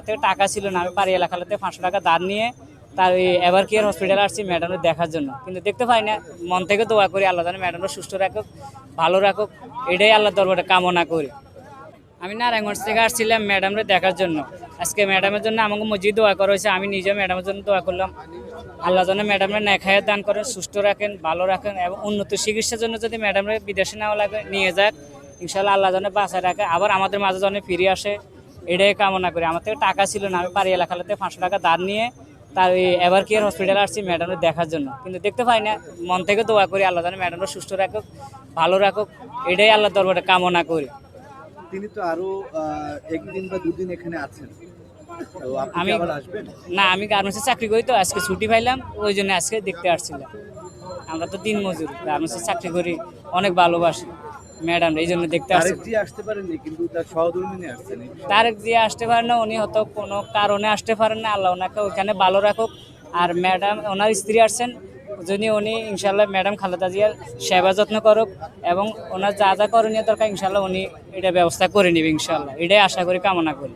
হাতে টাকা ছিল না। আমি পারি এলাকাতে পাঁচশো টাকা ধার নিয়ে তার ওই এভার কেয়ার হসপিটালে আসছি ম্যাডামের দেখার জন্য। কিন্তু দেখতে পাই না। মন থেকে দোয়া করি, আল্লাহ জানে ম্যাডামরা সুস্থ রাখুক, ভালো রাখুক। এটাই আল্লাহ দরবারে কামনা করি। আমি নারায়ণগঞ্জ থেকে আসছিলাম ম্যাডামরে দেখার জন্য। আজকে ম্যাডামের জন্য আমাকে মসজিদ দোয়া করা হয়েছে। আমি নিজে ম্যাডামের জন্য দোয়া করলাম। আল্লাহ যেন ম্যাডামরা নেখায় দান করেন, সুস্থ রাখেন, ভালো রাখেন এবং উন্নত চিকিৎসার জন্য যদি ম্যাডামরা বিদেশে নেওয়া লাগে, নিয়ে যাক ইনশাল্লাহ আল্লাহ যেন বাঁচায় রাখে। আবার আমাদের মাঝে যেন ফিরে আসে। এটাই কামনা করি। আমার থেকে টাকা ছিল না। আমি পারি এলাকাতে পাঁচশো টাকা দাঁড় নিয়ে তার ওই এভার কেয়ার হসপিটালে আসছি ম্যাডামের দেখার জন্য। কিন্তু দেখতে পাই না। মন থেকে দোয়া করি আল্লাহ যেন ম্যাডামরা সুস্থ রাখুক ভালো রাখুক। এটাই আল্লাহ দরবারে কামনা করি। তিনি তো আরও একদিন বা দুদিন এখানে আছেন। আমি- না আমি গার্মেন্টসে চাকরি করি তো। আজকে ছুটি পাইলাম ওই জন্য আজকে দেখতে আসছিলাম। আমরা তো দিন মজুর। গার্মেন্টসে চাকরি করি অনেক ভালোবাসি। ম্যাডাম এই জন্য দেখতে আসছে। তারেক জি আসতে পারেননি কিন্তু তার সহধর্মিনী আসছেন তারেক দিয়ে আসতে পারেন না উনি হয়তো কোনো কারণে আসতে পারেন না। আল্লাহ ওনাকে ওখানে ভালো রাখুক। আর ম্যাডাম ওনার স্ত্রী আসছেন যদি উনি ইনশাল্লাহ ম্যাডাম খালেদা জিয়ার সেবা যত্ন করুক এবং ওনার যা যা করণীয় দরকার ইনশাল্লাহ উনি এটা ব্যবস্থা করে নেবে ইনশাল্লাহ এটাই আশা করি কামনা করি।